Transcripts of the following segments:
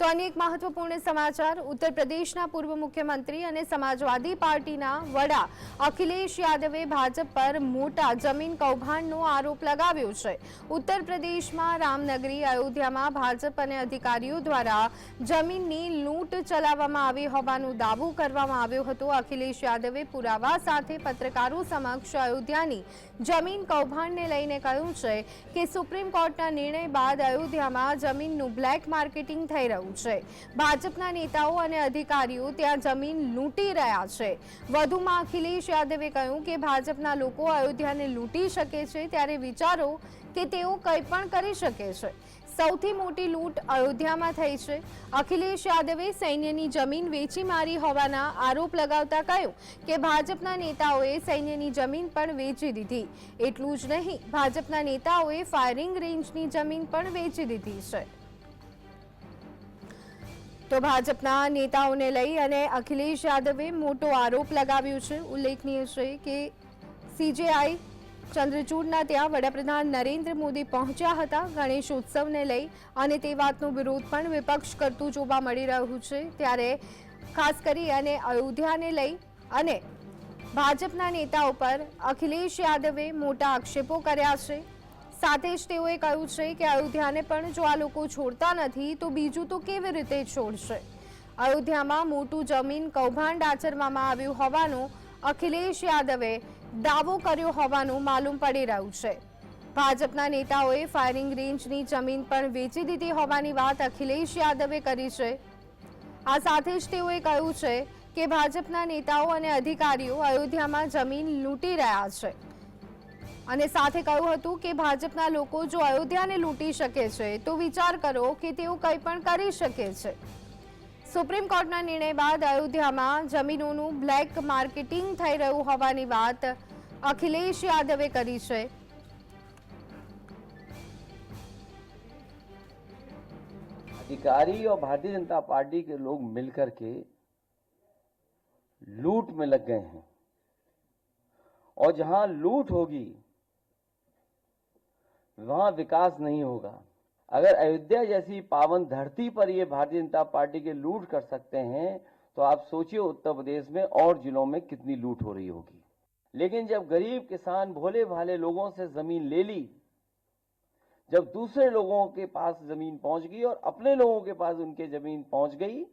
તો અનેક મહત્વપૂર્ણ સમાચાર. ઉત્તર પ્રદેશના પૂર્વ મુખ્યમંત્રી અને સમાજવાદી પાર્ટીના વડા અખિલેશ યાદવે ભાજપ પર મોટા જમીન કૌભાંડનો આરોપ લગાવ્યો છે. ઉત્તર પ્રદેશમાં રામનગરી, અયોધ્યામાં ભાજપ અને અધિકારીઓ દ્વારા જમીનની લૂંટ ચલાવવામાં આવી હોવાનો દાવો કરવામાં આવ્યો હતો. અખિલેશ યાદવે પુરાવા સાથે પત્રકારો સમક્ષ અયોધ્યાની જમીન કૌભાંડને લઈને કહ્યું છે કે, સુપ્રીમ કોર્ટના નિર્ણય બાદ અયોધ્યામાં જમીનનું બ્લેક માર્કેટિંગ થઈ રહ્યું છે. ભાજપના નેતાઓ અને અધિકારીઓ ત્યાં જમીન લૂંટી રહ્યા છે. વધુમાં અખિલેશ યાદવે કહ્યું કે ભાજપના લોકો અયોધ્યાને લૂંટી શકે છે ત્યારે વિચારો કે તેઓ કંઈ પણ કરી શકે છે. સૌથી મોટી લૂંટ અયોધ્યામાં થઈ છે. અખિલેશ યાદવે સૈન્યની જમીન વેચી મારી હોવાના આરોપ લગાવતા કહ્યું કે ભાજપના નેતાઓએ સૈન્યની જમીન પણ વેચી દીધી. એટલું જ નહીં, ભાજપના નેતાઓએ ફાયરિંગ રેન્જની જમીન પણ વેચી દીધી છે. તો ભાજપના નેતાઓને લઈ અને અખિલેશ યાદવે મોટો આરોપ લગાવ્યો છે. ઉલ્લેખનીય છે કે સીજેઆઈ ચંદ્રચૂડના ત્યાં વડાપ્રધાન નરેન્દ્ર મોદી પહોંચ્યા હતા ગણેશ ઉત્સવને લઈ અને તે વાતનો વિરોધ પણ વિપક્ષ કરતું જોવા મળી રહ્યું છે. ત્યારે ખાસ કરી અને અયોધ્યાને લઈ અને ભાજપના નેતાઓ પર અખિલેશ યાદવે મોટા આક્ષેપો કર્યા છે. સાથે જ તેઓએ કહ્યું છે કે અયોધ્યાને પણ જો આ લોકો છોડતા નથી, તો બીજું તો કેવી રીતે છોડશે? અયોધ્યામાં મોટું જમીન કૌભાંડ આચરવામાં આવ્યું હોવાનો અખિલેશ યાદવે દાવો કર્યો હોવાનું માલુમ પડી રહ્યું છે. ભાજપના નેતાઓએ ફાયરિંગ રેન્જની જમીન પણ વેચી દીધી હોવાની વાત અખિલેશ યાદવે કરી છે. આ સાથે જ તેઓએ કહ્યું છે કે ભાજપના નેતાઓ અને અધિકારીઓ અયોધ્યામાં જમીન લૂંટી રહ્યા છે. અને સાથે કહ્યું હતું કે ભાજપના લોકો જો અયોધ્યાને લૂંટી શકે છે તો વિચાર કરો કે તેઓ કંઈ પણ કરી શકે છે સુપ્રીમ કોર્ટના નિર્ણય બાદ અયોધ્યામાં જમીનોનું બ્લેક માર્કેટિંગ થઈ રહ્યું હોવાની વાત અખિલેશ યાદવે કરી છે अधिकारी और भारतीय जनता पार्टी के लोग मिलकर के लूट में लग गए हैं और जहां लूट होगी वहाँ विकास नहीं होगा। अगर अयोध्या जैसी पावन धरती पर ये भारतीय जनता पार्टी के लूट कर सकते हैं तो आप सोचिए उत्तर प्रदेश में और जिलों में कितनी लूट हो रही होगी। लेकिन जब गरीब किसान भोले भाले लोगों से ज़मीन ले ली, जब दूसरे लोगों के पास ज़मीन पहुँच गई और अपने लोगों के पास उनके ज़मीन पहुँच गई,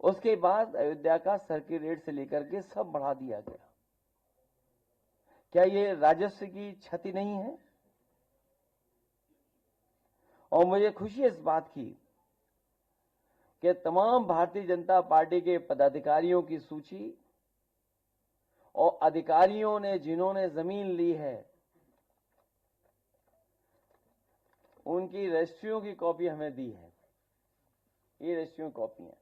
उसके बाद अयोध्या का सर्किट रेट से लेकर के सब बढ़ा दिया गया। क्या ये राजस्व की क्षति नहीं है? और मुझे खुशी इस बात की कि तमाम भारतीय जनता पार्टी के पदाधिकारियों की सूची और अधिकारियों ने जिन्होंने ज़मीन ली है, उनकी रजिस्ट्रियों की कॉपी हमें दी है। ये रजिस्ट्रियों कॉपी है।